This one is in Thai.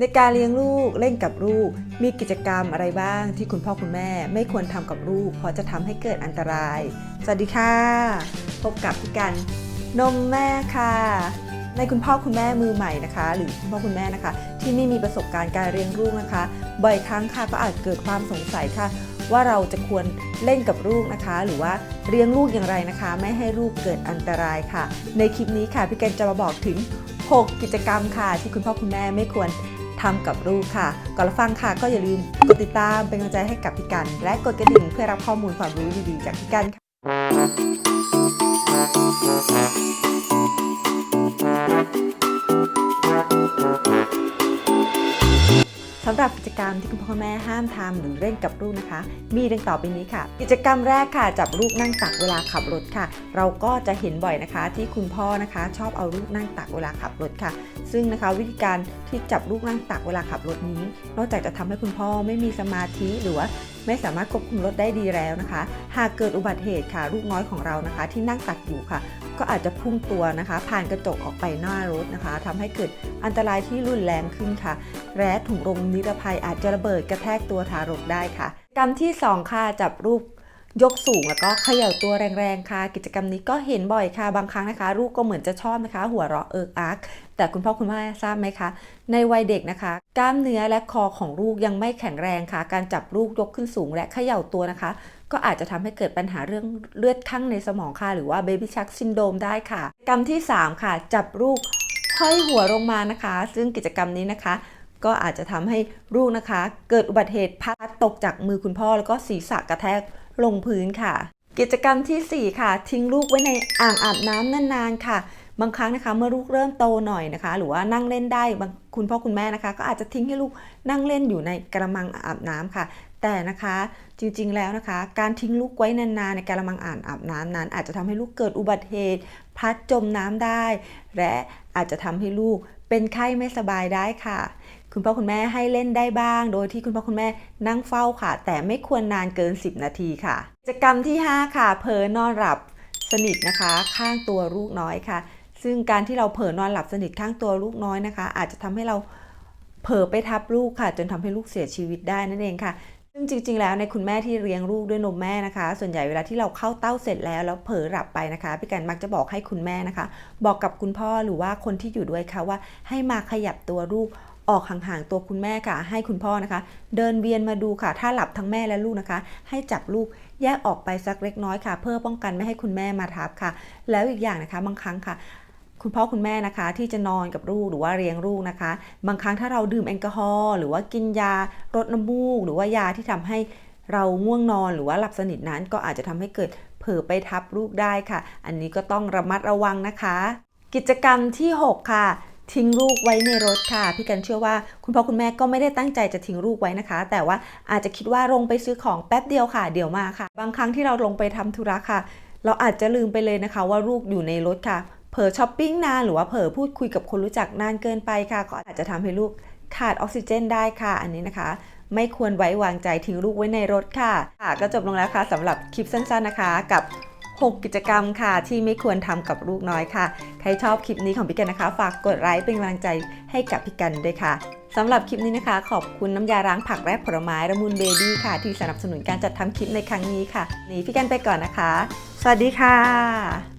ในการเลี้ยงลูกเล่นกับลูก มีกิจกรรมอะไรบ้างที่คุณพ่อคุณแม่ ไม่ควรทำกับลูก เพราะจะทำให้เกิดอันตราย สวัสดีค่ะ พบกับพี่กันนมแม่ค่ะ ในคุณพ่อคุณแม่มือใหม่นะคะ หรือคุณพ่อคุณแม่นะคะ ที่ไม่มีประสบการณ์การเลี้ยงลูกนะคะ บ่อยครั้งค่ะก็อาจเกิดความสงสัยค่ะ ว่าเราจะควรเล่นกับลูกนะคะ หรือว่าเลี้ยงลูกอย่างไรนะคะ ไม่ให้ลูกเกิดอันตรายค่ะ ในคลิปนี้ค่ะพี่กันจะมาบอกถึง 6 กิจกรรมค่ะ ที่คุณพ่อคุณแม่ไม่ควร ทำกับลูกค่ะ ก่อนรับฟังค่ะก็อย่าลืมกดติดตามเป็นกำลังใจให้กับพี่กัน และกดกระดิ่งเพื่อรับข้อมูลความรู้ดีๆจากพี่กันค่ะ สำหรับกิจกรรมที่คุณพ่อแม่ห้ามทำหรือเล่นกับลูกนะคะ มีดังต่อไปนี้ค่ะ กิจกรรมแรกค่ะ จับลูกนั่งตักเวลาขับรถค่ะ เราก็จะเห็นบ่อยนะคะ ที่คุณพ่อนะคะ ชอบเอาลูกนั่งตักเวลาขับรถค่ะ ซึ่งนะคะวิธีการที่จับลูกนั่งตักเวลาขับรถนี้ นอกจากจะทำให้คุณพ่อไม่มีสมาธิหรือว่าไม่สามารถควบคุมรถได้ดีแล้วนะคะ หากเกิดอุบัติเหตุค่ะ ลูกน้อยของเรานะคะ ที่นั่งตักอยู่ค่ะ ก็อาจจะพุ่งตัวนะคะ ผ่านกระจกออกไปหน้ารถนะคะทำให้เกิดอันตรายที่รุนแรงขึ้นค่ะ แร้ถุงลมนิรภัยอาจจะระเบิดกระแทกตัวทารกได้ค่ะ กรรมที่ 2 ค่ะจับรูปยกสูงแล้วก็เขย่าตัวแรงๆค่ะ กิจกรรมนี้ก็เห็นบ่อยค่ะ บางครั้งนะคะ ลูกก็เหมือนจะชอบนะคะ หัวเราะเอิกอัก แต่คุณพ่อคุณแม่ทราบไหมคะ ในวัยเด็กนะคะ กล้ามเนื้อและคอของลูกยังไม่แข็งแรงค่ะ การจับลูกยกขึ้นสูงและเขย่าตัวนะคะ ก็อาจจะทำให้เกิดปัญหาเรื่องเลือดข้างในสมองค่ะ หรือว่า baby shark syndrome ได้ค่ะ กรรมที่ 3 ค่ะ จับลูกห้อยหัวลงมานะคะ ซึ่งกิจกรรมนี้นะคะก็อาจจะทำให้ลูกนะคะ เกิดอุบัติเหตุพลัดตกจากมือคุณพ่อ แล้วก็ศีรษะกระแทกลงพื้นค่ะ กิจกรรมทีสี่4 ค่ะ ทิ้งลูกไว้ในอ่างอาบน้ำนานๆค่ะ บางครั้งนะคะ เมื่อลูกเริ่มโตหน่อยนะคะ หรือว่านั่งเล่นได้บางคุณพ่อคุณแม่นะคะ ก็อาจจะทิ้งให้ลูกนั่งเล่นอยู่ในกระมังอาบน้ำค่ะ แต่นะคะจริงๆแล้วนะคะ การทิ้งลูกไว้นานๆในกระมังอ่างอาบน้ำนั้น อาจจะทำให้ลูกเกิดอุบัติเหตุพลัดจมน้ำได้ และอาจจะทำให้ลูกเป็นไข้ไม่สบายได้ค่ะคุณพ่อคุณแม่ให้เล่นได้บ้าง โดยที่คุณพ่อคุณแม่นั่งเฝ้าค่ะ แต่ไม่ควรนานเกิน 10 นาทีค่ะกิจกรรมที่ 5 ค่ะเผลนอนหลับสนิทนะคะ ข้างตัวลูกน้อยค่ะ ซึ่งการที่เราเผลอนอนหลับสนิทข้างตัวลูกน้อยนะคะ อาจจะทำให้เราเผลอไปทับลูกค่ะ จนทำให้ลูกเสียชีวิตได้นั่นเองค่ะซึ่งจริงๆ แล้วในคุณแม่ที่เลี้ยงลูกด้วยนมแม่นะคะ ส่วนใหญ่เวลาที่เราเข้าเต้าเสร็จแล้วแล้วเผลอหลับไปนะคะพี่กันมักจะบอกให้คุณแม่นะคะ บอกกับคุณพ่อหรือว่าคนที่อยู่ด้วยค่ะว่าให้มาขยับตัวลูกออกห่างๆตัวคุณแม่ค่ะ ให้คุณพ่อนะคะ เดินเวียนมาดูค่ะ ถ้าหลับทั้งแม่และลูกนะคะ ให้จับลูกแยกออกไปสักเล็กน้อยค่ะ เพื่อป้องกันไม่ให้คุณแม่มาทับค่ะ แล้วอีกอย่างนะคะบางครั้งค่ะ คุณพ่อคุณแม่นะคะ ที่จะนอนกับลูกหรือว่าเลี้ยงลูกนะคะ บางครั้งถ้าเราดื่มแอลกอฮอล์หรือว่ากินยาลดน้ำมูก หรือว่ายาที่ทำให้เราง่วงนอนหรือว่าหลับสนิทนั้น ก็อาจจะทำให้เกิดเผลอไปทับลูกได้ค่ะ อันนี้ก็ต้องระมัดระวังนะคะ กิจกรรมที่ 6 ค่ะทิ้งลูกไว้ในรถค่ะ พี่กันเชื่อว่าคุณพ่อคุณแม่ก็ไม่ได้ตั้งใจจะทิ้งลูกไว้นะคะ แต่ว่าอาจจะคิดว่าลงไปซื้อของแป๊บเดียวค่ะ เดี๋ยวมาค่ะ บางครั้งที่เราลงไปทำธุระค่ะ เราอาจจะลืมไปเลยนะคะ ว่าลูกอยู่ในรถค่ะ เผลอช้อปปิ้งนานหรือว่าเผลอพูดคุยกับคนรู้จักนานเกินไปค่ะ ก็อาจจะทำให้ลูกขาดออกซิเจนได้ค่ะ อันนี้นะคะ ไม่ควรไว้วางใจทิ้งลูกไว้ในรถค่ะ ค่ะ ก็จบลงแล้วค่ะสำหรับคลิปสั้นๆนะคะ กับ 6 กิจกรรมค่ะ ที่ไม่ควรทำกับลูกน้อยค่ะ ใครชอบคลิปนี้ของพี่กันนะคะ ฝากกดไลค์เป็นกำลังใจให้กับพี่กันด้วยค่ะสำหรับคลิปนี้นะคะ ขอบคุณน้ำยาล้างผักและผลไม้ระมูลเบบี้ค่ะ ที่สนับสนุนการจัดทำคลิปในครั้งนี้ค่ะนี่พี่กันไปก่อนนะคะ สวัสดีค่ะ